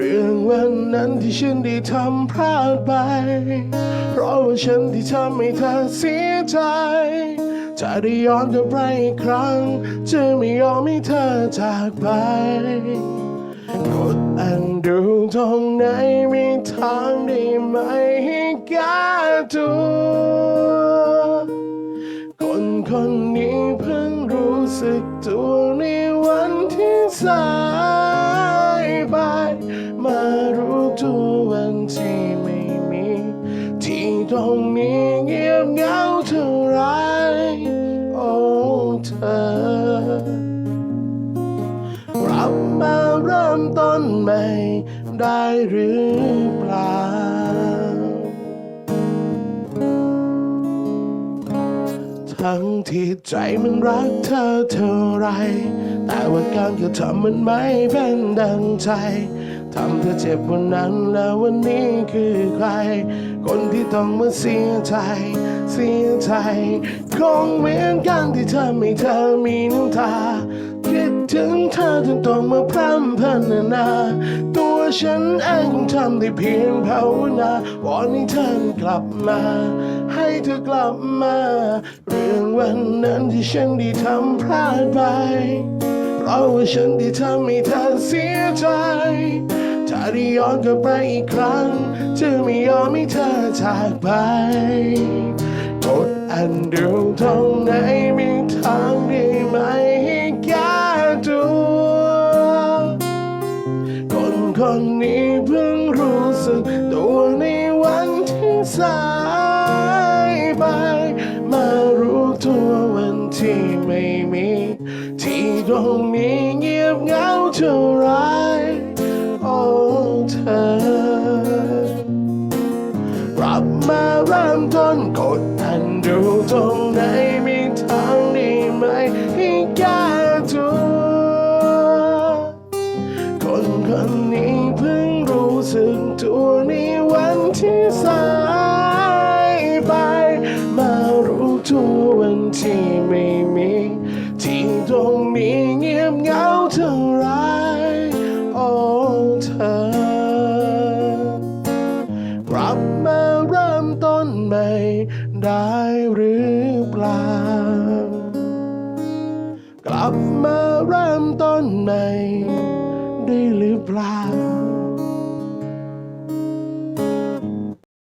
เรื่องวันนั้นที่ฉันได้ทำพลาดไป เพราะว่าฉันที่ทำให้เธอเสียใจ จะได้ย้อนกลับไปอีกครั้ง จะไม่ยอมให้เธอจากไปกดอันดูตรงไหนมีทางได้ไหมให้แก้ตัวคนคนนี้เพิ่งรู้สึกตัวในวันที่สาย ตรงนี้เงียบเหงาเท่าไรโอ้เธอกลับมาเริ่มต้นใหม่ได้หรือเปล่า ทั้งที่ใจมันรักเธอเท่าไร แต่ว่าการกระทำมันไม่เป็นดังใจ ทำเธอเจ็บวันนั้นแล้ววันนี้คือใคร คนที่ต้องมาเสียใจ เสียใจ คงเหมือนกันที่ทำให้เธอมีน้ำตาคิดถึงเธอจนต้องมาพร่ำพรรณนา ตัวฉันเองคงทำได้เพียงภาวนาวอนให้เธอกลับมา ให้เธอกลับมา เรื่องวันนั้นที่ฉันได้ทำพลาดไปเพราะว่าฉันที่ทำให้เธอเสียใจ ถ้าได้ย้อนกลับไปอีกครั้ง จะไม่ยอมให้เธอจากไป กดอันดูตรงไหนมีทางได้ไหมให้แก้ตัวคนคนนี้เพิ่งรู้สึกตัวในวันที่สายไป มารู้ตัววันที่ไม่มี ที่ตรงนี้เงียบเหงาเท่าไร อยู่ตรงไหนมีทางดีไหมให้แก้ตัวคนคนนี้เพิ่งรู้สึกตัวในวันที่สาม หรือเปล่า กลับมาเริ่มต้นใหม่ได้หรือเปล่า